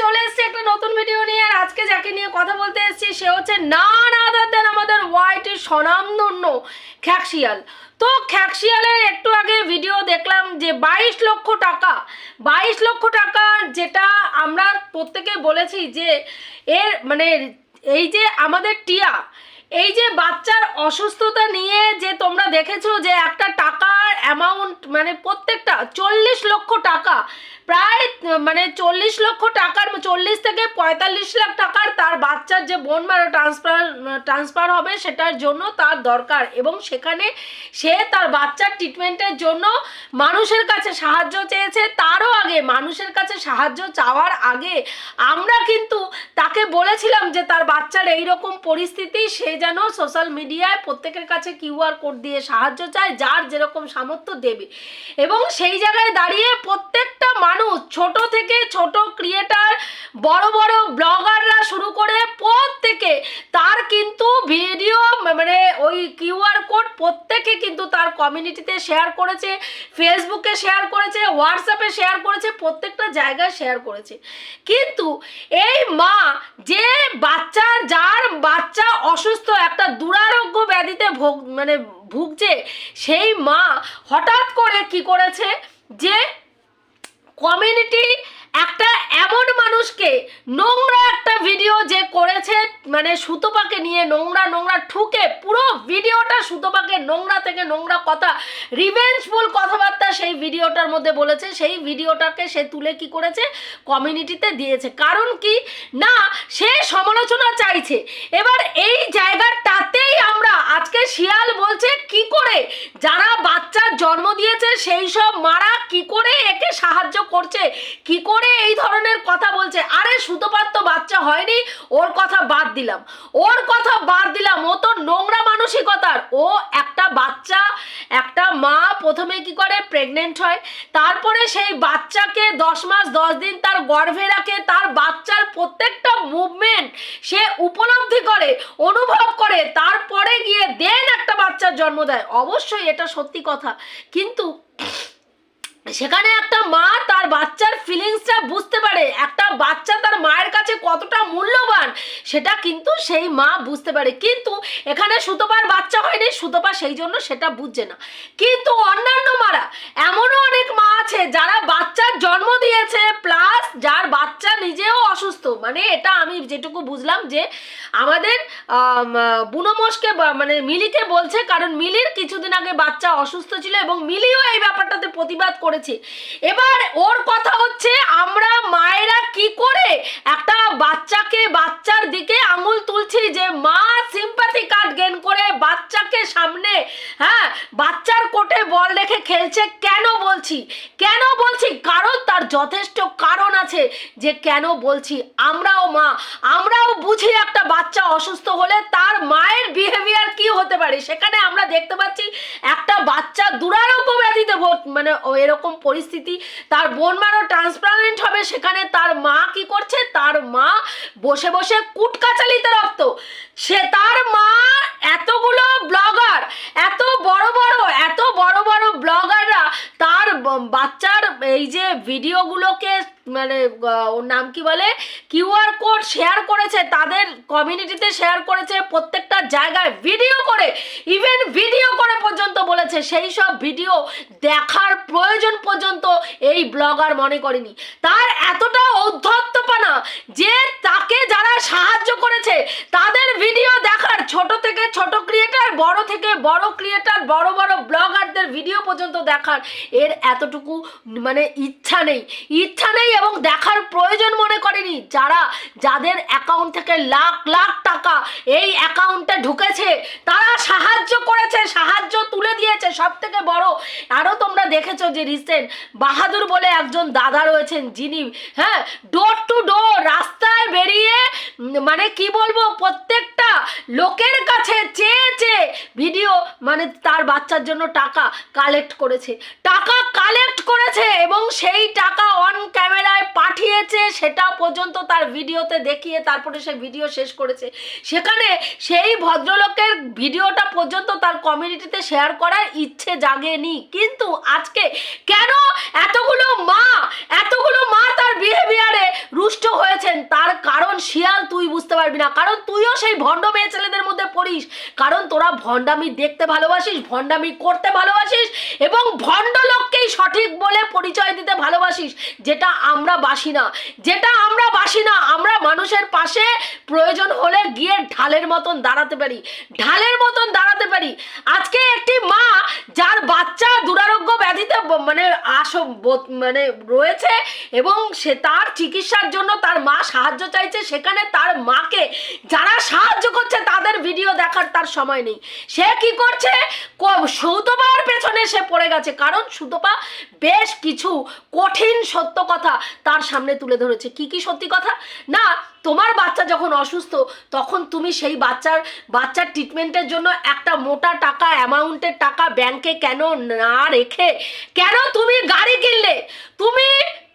চলে একটা নতুন ভিডিও নিয়ে আজকে যাকে নিয়ে কথা বলতে এসেছি, সে হচ্ছে দেন আমাদের স্বনামধন্য তো একটু আগে ভিডিও দেখলাম যে বাইশ লক্ষ টাকা, বাইশ লক্ষ টাকা যেটা আমরা প্রত্যেকে বলেছি যে এর মানে এই যে আমাদের টিয়া, এই যে বাচ্চার অসুস্থতা নিয়ে যে তোমরা দেখেছ যে একটা টাকার অ্যামাউন্ট মানে প্রত্যেকটা চল্লিশ লক্ষ টাকা প্রায় মানে চল্লিশ লক্ষ টাকার, চল্লিশ থেকে পঁয়তাল্লিশ লাখ টাকার তার বাচ্চার যে বোন মারো ট্রান্সফার ট্রান্সফার হবে সেটার জন্য তার দরকার এবং সেখানে সে তার বাচ্চার ট্রিটমেন্টের জন্য মানুষের কাছে সাহায্য চেয়েছে, তারও আগে মানুষের কাছে সাহায্য চাওয়ার আগে। আমরা কিন্তু তাকে বলেছিলাম যে তার বাচ্চার এই রকম পরিস্থিতি, সে যেন সোশ্যাল মিডিয়ায় প্রত্যেকের কাছে কিউআর কোড দিয়ে সাহায্য চায়, যার যেরকম সামর্থ্য দেবে। এবং সেই জায়গায় দাঁড়িয়ে প্রত্যেকটা মানুষ, ছোট থেকে ছোট ক্রিয়েটার বড় বড় ব্লগাররা শুরু করে প্রত্যেকে তার কিন্তু ভিডিও মানে ওই কিউআর কোড প্রত্যেকে কিন্তু তার কমিউনিটিতে শেয়ার করেছে ফেসবুকে শেয়ার করেছে হোয়াটসঅ্যাপে শেয়ার করেছে, প্রত্যেকটা জায়গায় শেয়ার করেছে। কিন্তু এই মা যে বাচ্চা যার বাচ্চা অসুস্থ, একটা দুরারোগ্য ব্যাধিতে ভোগ মানে ভুগছে, সেই মা হঠাৎ করে কি করেছে যে কমিউনিটি একটা এমন মানুষকে নোংরা একটা ভিডিও যে করেছে মানে সুতোপাকে নিয়ে নোংরা নোংরা ঠুকে পুরো ভিডিওটা সুতোপাকে নোংরা থেকে নোংরা কথা রিভেঞ্জফুল কথাবার্তা সেই ভিডিওটার মধ্যে বলেছে, সেই ভিডিওটাকে সে তুলে কি করেছে? কমিউনিটিতে দিয়েছে। কারণ কি? না, সে সমালোচনা চাইছে। এবার এই জায়গাটাতেই আমরা আজকে শিয়াল বলছে, কি করে যারা বাচ্চার জন্ম দিয়েছে সেই সব মারা কি করে একে সাহায্য করছে? কি করে এই ধরনের কথা বলছে? আরে সুতোপাত তো বাচ্চা হয়নি, ওর কথা বাদ দিলাম। ওর কথা বাদ দিলাম, ও তো নোংরা মানসিকতার। ও একটা বাচ্চা, একটা মা প্রথমে কি করে প্রেগনেন্ট হয়, তারপরে সেই বাচ্চাকে দশ মাস, দশ দিন তার গর্ভে রাখে, তার বাচ্চার প্রত্যেকটা মুভমেন্ট সে উপলব্ধি করে, অনুভব করে, তারপরে গিয়ে দেন একটা বাচ্চার জন্ম দেয় অবশ্যই এটা সত্যি কথা। কিন্তু সেখানে একটা মা তার বাচ্চার ফিলিংসটা বুঝতে পারে। একটা বাচ্চা তার কতটা মূল্যবান সেটা কিন্তু সেই মা বুঝতে পারে। কিন্তু এখানে সুতোপার বাচ্চা হয়নি সুতোপা সেই জন্য সেটা বুঝছে না। কিন্তু অন্যান্য মারা এমনও অনেক মা আছে যারা বাচ্চার জন্ম দিয়েছে প্লাস যার বাচ্চা নিজেও অসুস্থ। মানে এটা আমি যেটুকু বুঝলাম যে আমাদের আম, বুনোমোষকে মানে মিলিকে বলছে কারণ মিলির কিছুদিন আগে বাচ্চা অসুস্থ ছিল এবং মিলিও এই ব্যাপারটাতে প্রতিবাদ করেছে। এবার ওর কথা হচ্ছে আমরা মায়েরা কি করে একটা বাচ্চাকে বাচ্চার দিকে আঙুল তুলছি যে মা সিম্পাথি কার্ড গেন করে বাচ্চাকে সামনে হ্যাঁ বাচ্চার কোটে বল রেখে খেলছে কেন বলছি? কেন বলছি? কারণ তার যথেষ্ট কারণ আছে যে কেন বলছি? আমরাও মা, আমরাও বুঝি একটা বাচ্চা অসুস্থ হলে তার মায়ের বিহেভিয়ার কি হতে পারে? সেখানে আমরা দেখতে পাচ্ছি একটা বাচ্চা দুরারোগ্য ব্যাধিতে মানে এরকম পরিস্থিতি, তার বোন মারও ট্রান্সপ্লান্ট হবে, সেখানে তার মা কি করছে? তার মা বসে বসে কুটকাচালিতে রক্ত। সে তার মা এতগুলো ব্লগার এত বড় বড় এত বড় বড় ব্লগাররা তার বাচ্চার এই যে ভিডিওগুলোকে মানে ওর নাম কি বলে? কিউআর কোড শেয়ার করেছে, তাদের কমিউনিটিতে শেয়ার করেছে, প্রত্যেকটা জায়গায় ভিডিও করে ইভেন ভিডিও করে পর্যন্ত বলেছে। সেই সব ভিডিও দেখার প্রয়োজন পর্যন্ত এই ব্লগার মনে করেনি। তার এতটা ঔদ্ধত্যপনা যে তাকে যারা সাহায্য করেছে, তাদের ভিডিও দেখার ছোট থেকে ছোট ক্রিয়েটার বড় থেকে বড় ক্রিয়েটার বড় বড় ব্লগারদের ভিডিও পর্যন্ত দেখার এর এতটুকু মানে ইচ্ছা নেই। ইচ্ছা নেই এবং দেখার প্রয়োজন মনে করেনি। যারা, যাদের অ্যাকাউন্ট থেকে লাখ লাখ টাকা এই অ্যাকাউন্টে ঢুকেছে, তারা সাহায্য করেছে, সাহায্য সব থেকে বড়। আরও তোমরা দেখেছ যে রিসেন্ট বাহাদুর বলে একজন দাদা রয়েছেন যিনি হ্যাঁ ডোর টু ডোর রাস্তায় বেরিয়ে মানে কি বলব, প্রত্যেকটা লোকের কাছে চেয়ে চেয়ে ভিডিও মানে তার বাচ্চার জন্য টাকা কালেক্ট করেছে। টাকা কালেক্ট করেছে এবং সেই টাকা অন ক্যামেরায় পাঠিয়েছে, সেটা পর্যন্ত তার ভিডিওতে দেখিয়ে তারপরে সে ভিডিও শেষ করেছে। সেখানে সেই ভদ্রলোকের ভিডিওটা পর্যন্ত তার কমিউনিটিতে শেয়ার করার ইচ্ছে জাগেনি। কিন্তু আজকে কেন এতগুলো মা এতগুলো মা তার বিহেভিয়ারে শিয়াল তুই বুঝতে পারবি না। কারণ তুইও সেই ভণ্ড মেয়ে ছেলেদের মধ্যে পড়িস। কারণ তোরা ভণ্ডামি দেখতে ভালোবাসিস, ভণ্ডামি করতে ভালোবাসিস, এবং ভণ্ড লোককেই সঠিক বলে পরিচয় দিতে ভালোবাসিস, যেটা আমরা বাসি না। যেটা আমরা বাসি না, আমরা মানুষের পাশে প্রয়োজন হলে গিয়ে ঢালের মতন দাঁড়াতে পারি। ঢালের মতন দাঁড়াতে পারি। আজকে একটি মা, যার বাচ্চা দুরারোগ্য ব্যাধিতে মানে আস মানে রয়েছে, এবং সে তার চিকিৎসার জন্য তার মা সাহায্য চাইছে, সেখানে তার মাকে যারা সাহায্য করছে, তাদের ভিডিও দেখার তার সময় নেই। সে কি করছে? সৌতপার পেছনে সে পড়ে গেছে। কারণ সুতপা বেশ কিছু কঠিন সত্য কথা তার সামনে তুলে ধরেছে। কি কি সত্যি কথা? না তোমার বাচ্চা যখন অসুস্থ, তখন তুমি সেই বাচ্চার বাচ্চার ট্রিটমেন্টের জন্য একটা মোটা টাকা অ্যামাউন্টের টাকা ব্যাংকে কেন না রেখে, কেন তুমি গাড়ি কিনলে? তুমি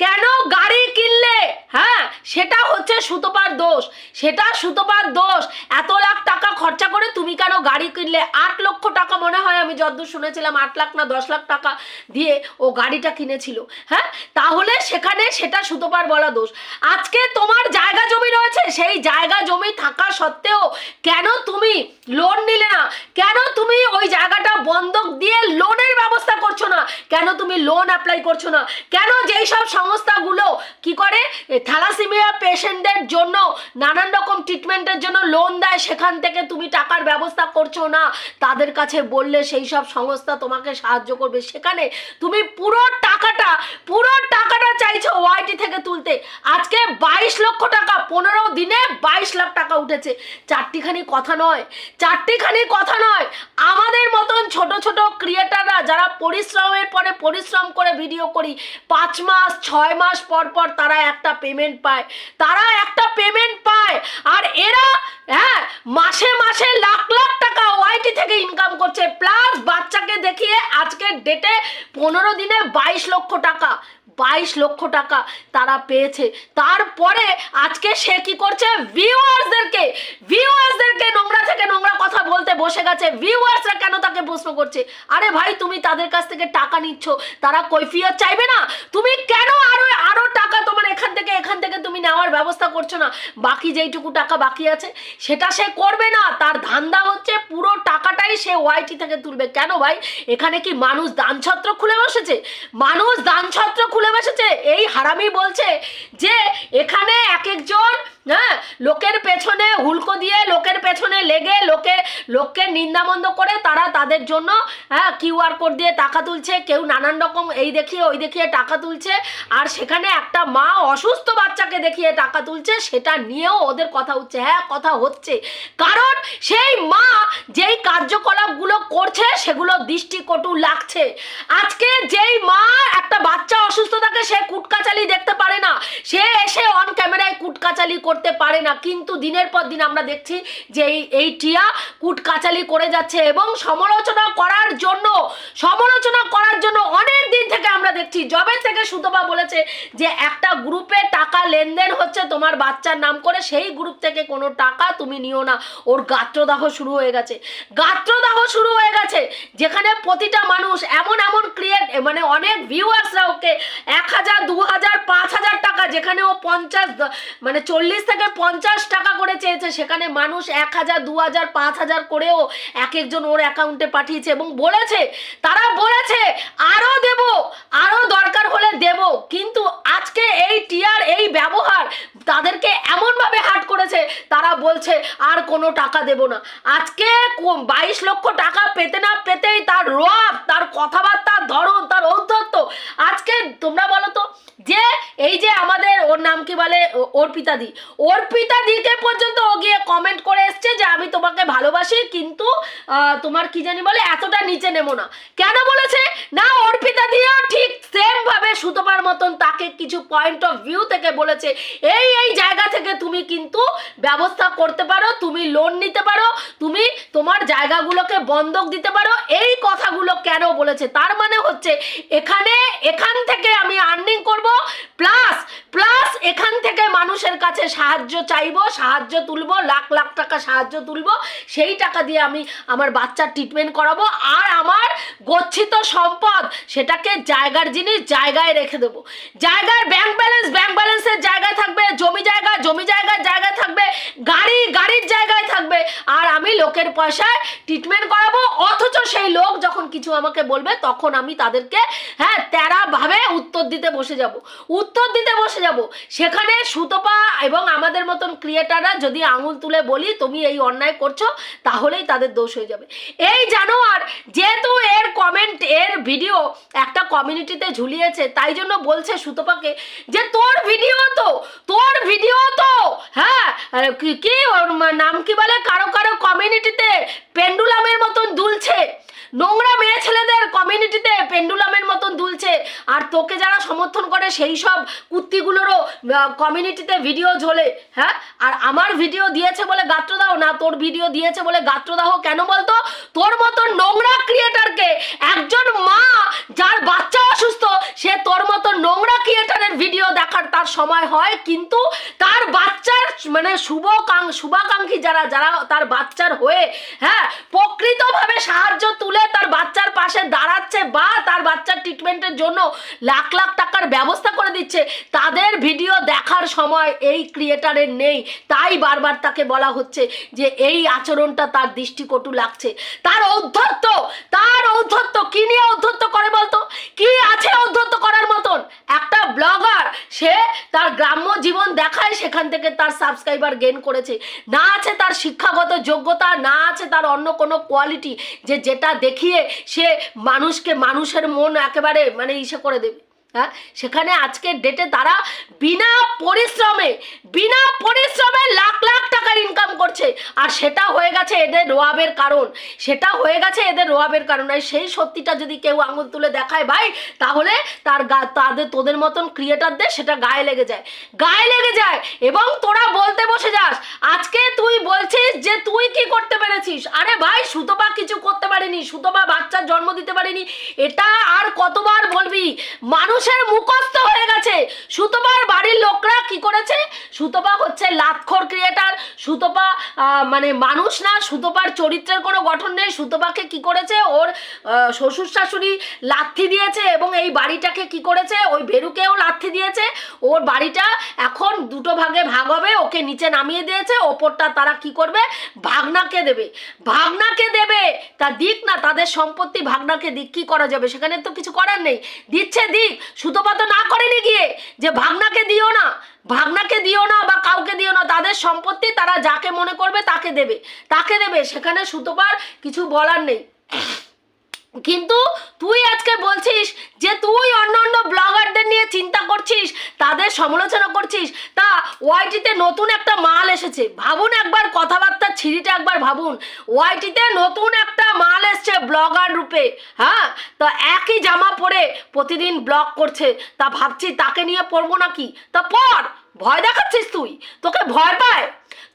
কেন গাড়ি কিনলে? হ্যাঁ সেটা হচ্ছে সুতোপার দোষ। সেটা সুতোপার দোষ। এত লাখ টাকা খরচা করে তুমি কেন গাড়ি কিনলে? আট লক্ষ টাকা মনে হয় আমি যতদূর শুনেছিলাম, আট লাখ না দশ লাখ টাকা দিয়ে ও গাড়িটা কিনেছিল। হ্যাঁ তাহলে সেখানে সেটা সুতোপার বলা দোষ। আজকে তোমার জায়গা জমি রয়েছে? সেই জায়গা জমি থাকা সত্ত্বেও কেন তুমি লোন নিলে না? কেন তুমি ওই জায়গাটা বন্ধক দিয়ে লোনের ব্যবস্থা করছ না? কেন তুমি লোন অ্যাপ্লাই করছ না? কেন যেই সব সংস্থাগুলো কি করে? থ্যালাসিমিয়া পেশেন্টদের জন্য, নানান রকম ট্রিটমেন্টের জন্য লোন দেয়, সেখান থেকে তুমি টাকার ব্যবস্থা করছ না? তাদের কাছে বললে সেই সব সংস্থা তোমাকে সাহায্য করবে। সেখানে তুমি পুরো টাকাটা পুরো টাকাটা চাইছো ওয়াইটি থেকে তুলতে। আজকে বাইশ লক্ষ টাকা, পনেরো দিনে বাইশ লাখ টাকা উঠেছে। চারটিখানি কথা নয়, চারটিখানি কথা নয়। আমাদের মতন ছোট ছোট ক্রিয়েটাররা যারা পরিশ্রমের পরে পরিশ্রম করে ভিডিও করি, পাঁচ মাস, ছয় মাস পর পর তারা একটা পেমেন্ট পায়। তারা একটা পেমেন্ট পায় আর এরা হ্যাঁ মাসে মাসে লাখ লাখ টাকা ওয়াইটি থেকে ইনকাম করছে। প্লাস বাচ্চাকে দেখিয়ে আজকের ডেটে পনেরো দিনে বাইশ লক্ষ টাকা, বাইশ লক্ষ টাকা তারা পেয়েছে। তারপরে আজকে সে কি করছে? ভিউয়ার্সদেরকে ভিউয়ার্সদেরকে নোংরা থেকে নোংরা কথা বলতে বসে গেছে। ভিউয়ার্সরা কেন তাকে প্রশ্ন করছে? আরে ভাই, তুমি তাদের কাছ থেকে টাকা নিচ্ছ, তারা কৈফিয়ত চাইবে না? তুমি কেন আরও আরও টাকা তোমার এখান থেকে এখান থেকে তুমি নেওয়ার ব্যবস্থা করছ না? বাকি যেইটুকু টাকা বাকি আছে, সেটা সে করবে না। তার ধান্দা হচ্ছে পুরো টাকাটাই সে ওয়াইটি থেকে তুলবে। কেন ভাই? এখানে কি মানুষ দানছত্র খুলে বসেছে? মানুষ দানছত্র খুলে বসেছে। এই হারামি বলছে যে, এখানে এক একজন হ্যাঁ লোকের পেছনে হুলকো দিয়ে লোকের পেছনে লেগে লোকে, লোককে নিন্দামন্দ করে তারা তাদের জন্য হ্যাঁ কিউআর কোড দিয়ে টাকা তুলছে, কেউ নানান রকম এই দেখিয়ে ওই দেখিয়ে টাকা তুলছে, আর সেখানে একটা মা অসুস্থ বাচ্চাকে দেখিয়ে টাকা তুলছে, সেটা নিয়েও ওদের কথা হচ্ছে হ্যাঁ কথা হচ্ছে। কারণ সেই মা যেই কার্যকলাপগুলো করছে সেগুলো দৃষ্টিকটু লাগছে। আজকে যেই মা একটা বাচ্চা অসুস্থ থাকে, সে কুটকাচালি দেখতে পারে না। সে এসে অন ক্যামেরায় কুটকাচালি করতে পারে না। কিন্তু দিনের পর দিন আমরা দেখছি যে এই টিয়া কুটকাচালি করে যাচ্ছে এবং সমালোচনা করার জন্য, সমালোচনা করার জন্য অনেক দিন থেকে আমরা দেখছি। জবে থেকে সুতপা বলেছে যে একটা গ্রুপে টাকা লেনদেন হচ্ছে, তোমার বাচ্চার নাম করে সেই গ্রুপ থেকে কোনো টাকা তুমি নিও না। ওর গাত্রদাহ শুরু হয়ে গেছে। গাত্রদাহ শুরু হয়ে গেছে। যেখানে প্রতিটা মানুষ এমন এমন ক্রিয়েট মানে অনেক ভিউয়ার্সরা ওকে এক হাজার দু হাজার পাঁচ হাজার টাকা, যেখানে ও পঞ্চাশ মানে চল্লিশ থেকে পঞ্চাশ টাকা করে চেয়েছে, সেখানে মানুষ এক হাজার দু হাজার পাঁচ হাজার করেও এক একজন ওর অ্যাকাউন্টে পাঠিয়েছে এবং বলেছে, তারা বলেছে আরও দেব আরও দরকার হলে দেব। কিন্তু আজকে এই টিয়ার এই ব্যবহার তাদেরকে এমনভাবে হাট করেছে, তারা বলছে, আর কোনো টাকা দেব না। আজকে বাইশ লক্ষ টাকা পেতে না পেতেই তার রব, তার কথাবার্তার ধরন, তার ঔদ্ধত্য। আজকে তোমরা বলো তো যে, এই যে আমাদের, ওর নাম কি বলে? অর্পিতাদি। অর্পিতাদিকে পর্যন্ত ও গিয়ে কমেন্ট করে এসছে যে, আমি তোমাকে ভালোবাসি, কিন্তু তোমার কি জানি বলে, এতটা নিচে নেব না। কেন বলেছে? না অর্পিতা দিয়েও ঠিক সেম ভাবে সুতোপার মতন তাকে কিছু পয়েন্ট অফ ভিউ থেকে বলেছে। এই এই জায়গা থেকে তুমি কিন্তু ব্যবস্থা করতে পারো, তুমি লোন নিতে পারো, তুমি তোমার জায়গাগুলোকে বন্ধক দিতে পারো এই কথাগুলো কেন বলেছে? তার মানে হচ্ছে এখানে, এখান থেকে আমি আর্নিং করব প্লাস প্লাস এখান থেকে মানুষের কাছে সাহায্য চাইব, সাহায্য তুলব, লাখ লাখ টাকা সাহায্য তুলব, সেই টাকা দিয়ে আমি আমার বাচ্চার ট্রিটমেন্ট করাবো আর আমার গচ্ছিত সম্পদ সেটাকে জায়গার জিনিস জায়গায় রেখে দেবো। জায়গার ব্যাংক ব্যালেন্স ব্যাংক ব্যালেন্সের জায়গায় থাকবে লোকের পয়সায় ট্রিটমেন্ট করাবো, অথচ সেই লোক যখন কিছু আমাকে বলবে, তখন আমি তাদেরকে হ্যাঁ তেরাভাবে উত্তর দিতে বসে যাব। উত্তর দিতে বসে যাব। সেখানে সুতপা এবং আমাদের মতন ক্রিয়েটাররা যদি আঙুল তুলে বলি, তুমি এই অন্যায় করছ, তাহলেই তাদের দোষ হয়ে যাবে। এই জানোয়ার যেহেতু এর কমেন্ট এর ভিডিও একটা কমিউনিটিতে ঝুলিয়েছে, তাই জন্য বলছে সুতপাকে যে, তোর ভিডিও তো, তোর ভিডিও তো হ্যাঁ কি ওর নাম কি বলে? কারও কারও কমিউনিটিতে পেন্ডুলামের মতন দুলছে। নোংরা মেয়ে ছেলেদের কমিউনিটিতে পেন্ডুলামের মতন দুলছে। আর তোকে যারা সমর্থন করে সেই সব কুত্তিগুলোরও কমিউনিটিতে ভিডিও ঝোলে হ্যাঁ? আর আমার ভিডিও দিয়েছে বলে গাত্র দাও না তোর ভিডিও দিয়েছে বলে গাত্র দাও কেন বলতো? তোর মতো নোংরা ক্রিয়েটারকে একজন মা যার বাচ্চা অসুস্থ, সে তোর মতো নোংরা ক্রিয়েটারের ভিডিও দেখার তার সময় হয়, কিন্তু তার বাচ্চার মানে শুভকাং, শুভাকাঙ্ক্ষী যারা যারা তার বাচ্চার হয়ে হ্যাঁ প্রকৃতভাবে সাহায্য তুলে তার বাচ্চার পাশে দাঁড়াচ্ছে বা তার বাচ্চার ট্রিটমেন্টের জন্য লাখ লাখ টাকার ব্যবস্থা করে দিচ্ছে। তাদের ভিডিও দেখার সময় এই ক্রিয়েটারের নেই। তাই বারবার তাকে বলা হচ্ছে যে এই আচরণটা তার দৃষ্টিকটু লাগছে। তার ঔদ্ধত্য তার ঔদ্ধত্য কি নিয়ে ঔদ্ধত্য করে বলতো? কি আছে ঔদ্ধত্য করার মতন? একটা ব্লগার, সে তার গ্রাম্য জীবন দেখায়, সেখান থেকে তার সাবস্ক্রাইবার গেন করেছে। না আছে তার শিক্ষাগত যোগ্যতা, না আছে তার অন্য কোনো কোয়ালিটি যে যেটা দেখিয়ে সে মানুষকে মানুষের মন একেবারে মানে ইসে করে দেবে। হ্যাঁ? সেখানে আজকের ডেটে তারা বিনা পরিশ্রমে বিনা পরিশ্রমে লাখ লাখ টাকার ইনকাম করছে। আর সেটা হয়ে গেছে এদের রোয়াবের কারণ। সেটা হয়ে গেছে এদের রোয়াবের কারণ। আর সেই সত্যিটা যদি কেউ আঙুল তুলে দেখায়, ভাই, তাহলে তার গা, তাদের, তোদের মতন ক্রিয়েটারদের সেটা গায়ে লেগে যায়। গায়ে লেগে যায়। এবং তোরা বলতে বসে যাস, আজকে তুই বলছিস যে তুই কি করতে পেরেছিস? আরে ভাই, সুতপা কিছু করতে পারেনি। সুতপা বাচ্চার জন্ম দিতে পারেনি। এটা আর কতবার বলবি? মানুষের মুখস্থ হয়ে গেছে। সুতপার বাড়ির লোকরা কি করেছে? সুতপা হচ্ছে লাতখর ক্রিয়েটার সুতপা মানে মানুষ না, সুতপার চরিত্রের কোনো গঠন নেই। সুতপাকে কি করেছে? ওর শ্বশুর শাশুড়ি লাথি দিয়েছে এবং এই বাড়িটাকে কি করেছে? ওই ভেরুকেও লাথি দিয়েছে। ওর বাড়িটা এখন দুটো ভাগে ভাগ হবে। ওকে নিচে নামিয়ে দিয়েছে। ওপরটা তারা কি করবে? ভাগনাকে দেবে। ভাগনাকে দেবে। তা দিক না, তাদের সম্পত্তি ভাগনাকে দিক। কি করা যাবে? সেখানে তো কিছু করার নেই। দিচ্ছে দিক। সুতপা তো না করেনি গিয়ে, যে ভাগনাকে দিও না, ভাগনাকে দিও না বা কাউকে দিও না, তাদের সম্পত্তি তারা যাকে মনে করবে তাকে দেবে। তাকে দেবে, সেখানে সুতপার কিছু বলার নেই। কিন্তু তুই আজকে বলছিস যে তুই অন্য অন্য ব্লগারদের নিয়ে চিন্তা করছিস, তাদের সমালোচনা করছিস, তা ওয়াইটিতে নতুন একটা মাল এসেছে। ভাবুন একবার কথাবার্তা ছিঁড়িটা একবার ভাবুন। ওয়াইটিতে নতুন একটা মাল এসছে ব্লগার রূপে হ্যাঁ? তো একই জামা পরে প্রতিদিন ব্লগ করছে, তা ভাবছি তাকে নিয়ে পড়ব নাকি? তা পড়, ভয় দেখাচ্ছিস তুই? তোকে ভয় পায়?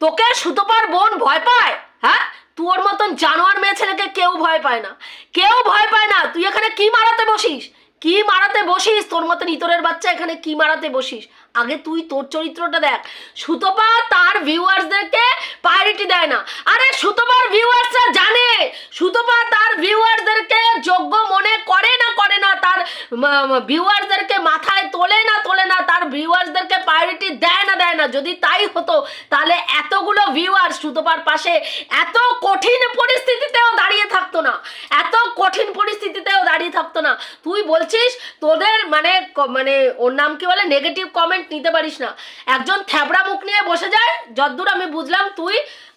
তোকে সুতোপার বোন ভয় পায় হ্যাঁ? তোর মতন জানোয়ার মেয়ে ছেলেকে কেউ ভয় পায় না। কেউ ভয় পায় না। তুই এখানে কি মারাতে বসিস? কি মারাতে বসিস? তোর মতন ইতরের বাচ্চা এখানে কি মারাতে বসিস? আগে তুই তোর চরিত্রটা দেখ। সুতপা তার ভিউয়ার্সদেরকে প্রায়োরিটি দেয় না। আরে সুতপার ভিউয়ার্সরা জানে। সুতপা তার ভিউয়ার্সদেরকে যোগ্য মনে করে না করে না। তার ভিউয়ার্সদেরকে মাথায় তোলে না তোলে না। তার ভিউয়ার্সদেরকে প্রায়োরিটি দেয় না দেয় না। যদি তাই হতো, তাহলে এতগুলো ভিউয়ার্স সুতপার পাশে এত কঠিন পরিস্থিতিতেও দাঁড়িয়ে থাকতো না। এত কঠিন পরিস্থিতিতেও দাঁড়িয়ে থাকতো না। তুই বলছিস তোদের মানে মানে ওর নাম কি বলে? নেগেটিভ কমেন্ট নিতে পারিস না। একজন থ্যাবড়া মুখ নিয়ে বসে যায়, যদ্দূর আমি বুঝলাম তুই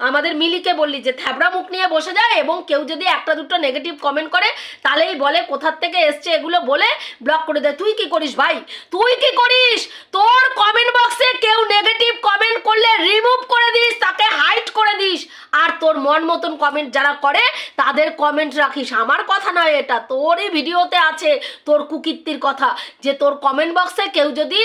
আমাদের মিলিকে বললি যে থ্যাবড়া মুখ নিয়ে বসে যায় এবং কেউ যদি একটা দুটো নেগেটিভ কমেন্ট করে, তাহলেই বলে কোথার থেকে এসছে এগুলো বলে ব্লক করে দেয়। তুই কি করিস ভাই? তুই কি করিস? তোর কমেন্ট বক্সে কেউ নেগেটিভ কমেন্ট করলে রিমুভ করে দিস, তাকে হাইট করে দিস। আর তোর মন মতন কমেন্ট যারা করে, তাদের কমেন্ট রাখিস। আমার কথা নয় এটা, তোরই ভিডিওতে আছে তোর কুকীর্তির কথা। যে তোর কমেন্ট বক্সে কেউ যদি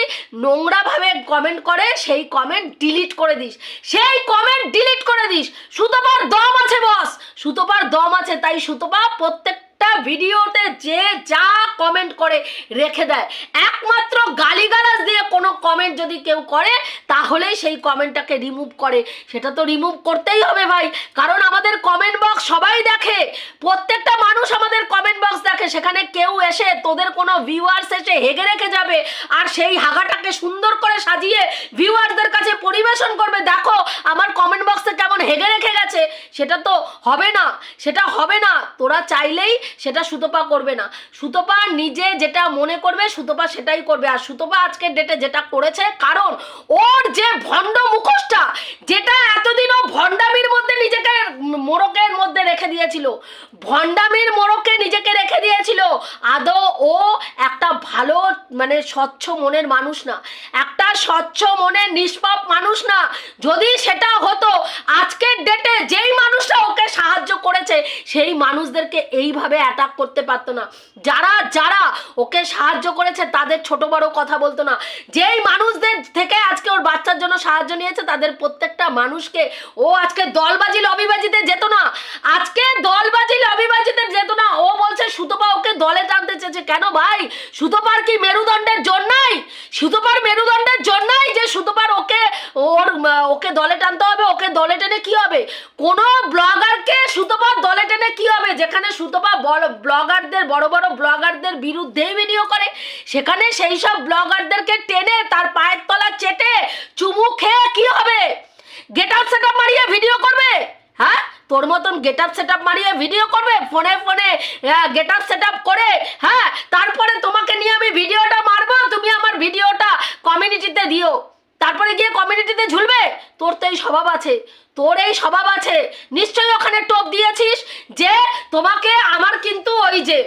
নোংরাভাবে কমেন্ট করে, সেই কমেন্ট ডিলিট করে দিস। সেই কমেন্ট ডিলিট করে দিস। সুতোপার দম আছে বস সুতোপার দম আছে, তাই সুতোপা প্রত্যেকটা ভিডিওতে যে যা কমেন্ট করে রেখে দেয়। একমাত্র গালিগালাজ দিয়ে কোনো কমেন্ট যদি কেউ করে, তাহলেই সেই কমেন্টটাকে রিমুভ করে। সেটা তো রিমুভ করতেই হবে ভাই। কারণ আমাদের কমেন্ট বক্স সবাই দেখে। প্রত্যেকটা মানুষ আমাদের কমেন্ট বক্স দেখে। সেখানে কেউ এসে তোদের কোনো ভিউয়ার্স এসে হেগে রেখে যাবে আর সেই হাগাটাকে সুন্দর করে সাজিয়ে ভিউয়ারদের কাছে পরিবেশন করবে। দেখো, আমার কমেন্ট বক্সে হেগে রেখে গেছে, সেটা তো হবে না, সেটা হবে না। তোরা চাইলেই সেটা সুতপা করবে না। সুতপা নিজে যেটা মনে করবে, সুতপা সেটাই করবে। আর সুতপা আজকের ডেটে যেটা করেছে, কারণ ওর যে ভণ্ড মুখোশটা, যেটা এতদিন ও ভণ্ডামির মধ্যে নিজেকে মোরকের মধ্যে রেখে দিয়েছিল, ভণ্ডামির মোরকে নিজেকে রেখে দিয়েছিল, আদৌ ও একটা ভালো মানে স্বচ্ছ মনের মানুষ না। একটা স্বচ্ছ মনের নিষ্পাপ মানুষ না। যদি সেটা হতো আজকের ডেটে যেই মানুষটা ওকে সাহায্য করেছে, সেই মানুষদেরকে এইভাবে অ্যাটাক করতে পারতো না। যারা যারা ওকে সাহায্য করেছে, তাদের ছোট বড় কথা বলতো না। যেই মানুষদের থেকে আজকে ওর বাচ্চার জন্য সাহায্য নিয়েছে, তাদের প্রত্যেকটা মানুষকে ও আজকে দলবাজি লবিবাজিতে যেত না। আজকে দলবাজি লবিবাজিতে যেত না। ও বলছে, সুতপা ওকে দলে টানতে চেয়েছে। কেন ভাই? সুতপার কি মেরুদণ্ডের জন্যই? সুতপার মেরুদণ্ডের জন্যই যে সুতপার ওকে, ওর, ওকে দলে টানতে হবে, ওকে দলে টেনে কি হবে? কোনো ব্লগারকে সুতপার দলে টেনে কি হবে? যেখানে সুতপা ব্লগারদের, বড় বড় ব্লগারদের বিরুদ্ধেই ভিডিও করে, সেখানে সেই সব ব্লগারদেরকে টেনে তার পায়ের তলা চেটে চুমু খেয়ে কি হবে? গেট আপ সেট মারিয়ে ভিডিও করবে? হ্যাঁ? তোর মতন গেট আপ সেট মারিয়ে ভিডিও করবে? ফোনে ফোনে গেট আপ সেট করে হ্যাঁ? তারপরে তোমাকে নিয়ে আমি ভিডিওটা মারবো, তুমি আমার ভিডিওটা কমিউনিটিতে দিও। তারপরে গিয়ে কমিউনিটিতে ঝুলবে? তোর তো এই স্বভাব আছে। তোর এই স্বভাব আছে। নিশ্চয়ই ওখানে টোপ দিয়েছিস যে তোমাকে আমার কিন্তু ওই যে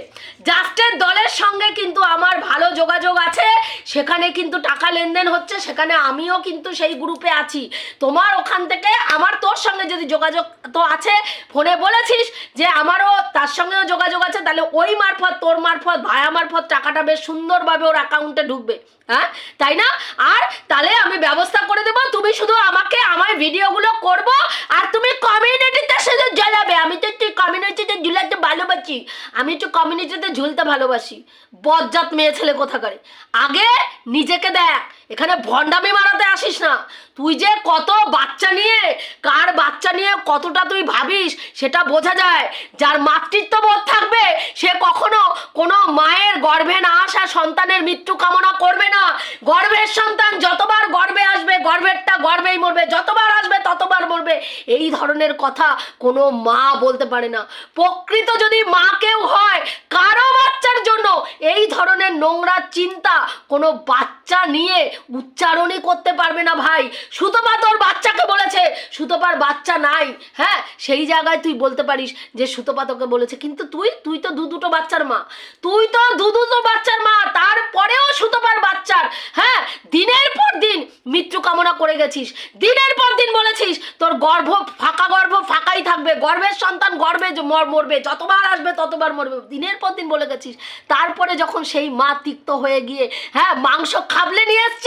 জাস্টের দলের সঙ্গে কিন্তু আমার ভালো যোগাযোগ আছে, সেখানে কিন্তু টাকা লেনদেন হচ্ছে, সেখানে আমিও কিন্তু সেই গ্রুপে আছি। তোমার ওখান থেকে আমার তোর সঙ্গে যদি যোগাযোগ তো আছে, ফোনে বলেছিস যে আমারও তার সঙ্গেও যোগাযোগ আছে, তাহলে ওই মারফত, তোর মারফত, ভায়া মারফত টাকাটা বেশ সুন্দরভাবে ওর অ্যাকাউন্টে ঢুকবে হ্যাঁ? তাই না? আর তাহলে আমি ব্যবস্থা করে দেবো, তুমি শুধু আমাকে আমার ভিডিওগুলো করব আর তুমি কমিউনিটিতে শুধু জ্বলাবে। আমি তো একটু কমিউনিটিতে ঝুলাতে ভালোবাসি। আমি একটু কমিউনিটিতে ঝুলতে ভালোবাসি। বজ্জাত মেয়ে ছেলে কোথা করে আগে নিজেকে দেখ। এখানে ভণ্ডামি মারাতে আসিস না। তুই যে কত বাচ্চা নিয়ে, কার বাচ্চা নিয়ে কতটা তুই ভাবিস, সেটা বোঝা যায়। যার মাতৃত্ববোধ থাকবে, সে কখনো কোনো মায়ের গর্ভে না আসা সন্তানের মৃত্যু কামনা করবে না। গর্ভের সন্তান যতবার গর্ভে আসবে, গর্ভেরটা গর্ভেই মরবে। যতবার আসবে, ততবার মরবে। এই ধরনের কথা কোনো মা বলতে পারে না। প্রকৃত যদি মা কেউ হয়, কারও বাচ্চার জন্য এই ধরনের নোংরা চিন্তা কোনো বাচ্চা নিয়ে উচ্চারণই করতে পারবে না ভাই। সুতপা তোর বাচ্চাকে বলেছে। সুতপার বাচ্চা নাই। হ্যাঁ সেই জায়গায় তুই বলতে পারিস যে সুতপা তোকে বলেছে। কিন্তু তুই তুই তো দু দুটো বাচ্চার মা। তুই তো দু দুটো বাচ্চার মা। তারপরেও সুতপার বাচ্চার। হ্যাঁ দিনের পর দিন মৃত্যু কামনা করে গেছিস। দিনের পর দিন বলেছিস, তোর গর্ভ, ফাঁকা গর্ভ ফাঁকাই থাকবে। গর্ভের সন্তান গর্ভে মরবে। যতবার আসবে ততবার মরবে। দিনের পর দিন বলে গেছিস। তারপরে যখন সেই মা তিক্ত হয়ে গিয়ে হ্যাঁ মাংস খাবলে নিয়ে এসছে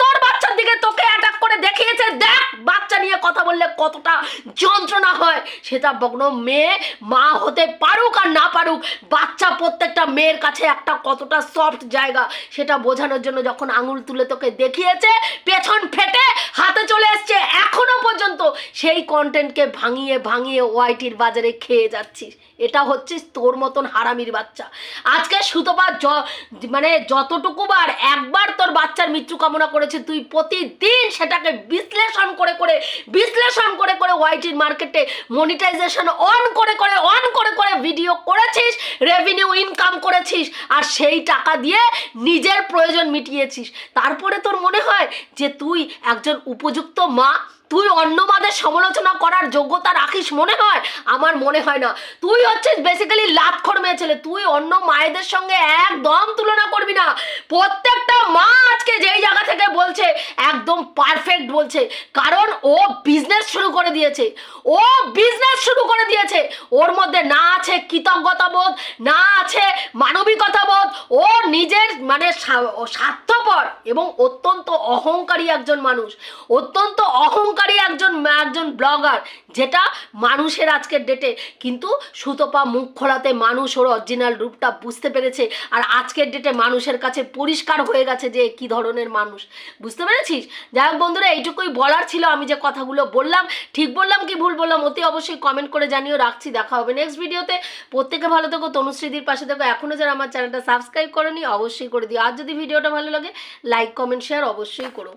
তোর বাচ্চার দিকে, তোকে অ্যাটাক করে দেখিয়েছে। দেখ, বাচ্চা নিয়ে কথা বললে কতটা যন্ত্রণা হয়। সেটা বগ্ন মেয়ে, মা হতে পারুক আর না পারুক, বাচ্চা প্রত্যেকটা মেয়ের কাছে একটা কতটা সফট জায়গা। সেটা বোঝানোর জন্য যখন আঙুল তুলে তোকে দেখিয়েছে, পেছন ফেটে হাতে চলে এসছে, এখনও পর্যন্ত সেই কন্টেন্টকে ভাঙিয়ে ভাঙিয়ে ওয়াইটির বাজারে খেয়ে যাচ্ছিস। এটা হচ্ছে তোর মতন হারামির বাচ্চা। আজকে য মানে যতটুকু বার একবার তোর বাচ্চার মৃত্যু কামনা করেছে, তুই প্রতিদিন সেটাকে বিশ্লেষণ করে করে, বিশ্লেষণ করে করে ওয়াইটির মার্কেটে মনিটাইজেশন অন করে করে অন করে করে ভিডিও করেছিস রেভিনিউ ইনকাম করেছিস, আর সেই টাকা দিয়ে নিজের প্রয়োজন মিটিয়েছিস। তারপরে তোর মনে হয় যে তুই একজন উপযুক্ত মা তুই অন্য মাদের সমালোচনা করার যোগ্যতা রাখিস মনে হয়? আমার মনে হয় না। তুই হচ্ছিস বেসিক্যালি লাতখর মেয়ে ছেলে। তুই অন্য মায়েদের সঙ্গে একদম তুলনা করবি না। প্রত্যেকটা মা আজকে যেই জায়গা থেকে বলছে, একদম পারফেক্ট বলছে। কারণ ও বিজনেস শুরু করে দিয়েছে। ও বিজনেস শুরু করে দিয়েছে। ওর মধ্যে না আছে কৃতজ্ঞতা বোধ না আছে মানবিকতা বোধ ও নিজের মানে স্বার্থপর এবং অত্যন্ত অহংকারী একজন মানুষ। অত্যন্ত অহংকারী একজন একজন ব্লগার, যেটা মানুষের আজকের ডেটে কিন্তু সুতপা মুখ খোলাতে মানুষ ওর অরিজিনাল রূপটা বুঝতে পেরেছে আর আজকের ডেটে মানুষের কাছে পরিষ্কার হয়ে গেছে যে কি ধরনের মানুষ। বুঝতে পেরেছিস? যাই হোক বন্ধুরা, এইটুকুই বলার ছিল, আমি যে কথাগুলো বললাম, ঠিক বললাম কি ভুল বললাম অতি অবশ্যই কমেন্ট করে জানিও। রাখছি, দেখা হবে নেক্সট ভিডিওতে প্রত্যেকে ভালো থেকো তনুশ্রীদির পাশে দেখো এখনও যারা আমার চ্যানেলটা সাবস্ক্রাইব করনি, অবশ্যই করে দিও। আর যদি ভিডিওটা ভালো লাগে লাইক কমেন্ট শেয়ার অবশ্যই করো।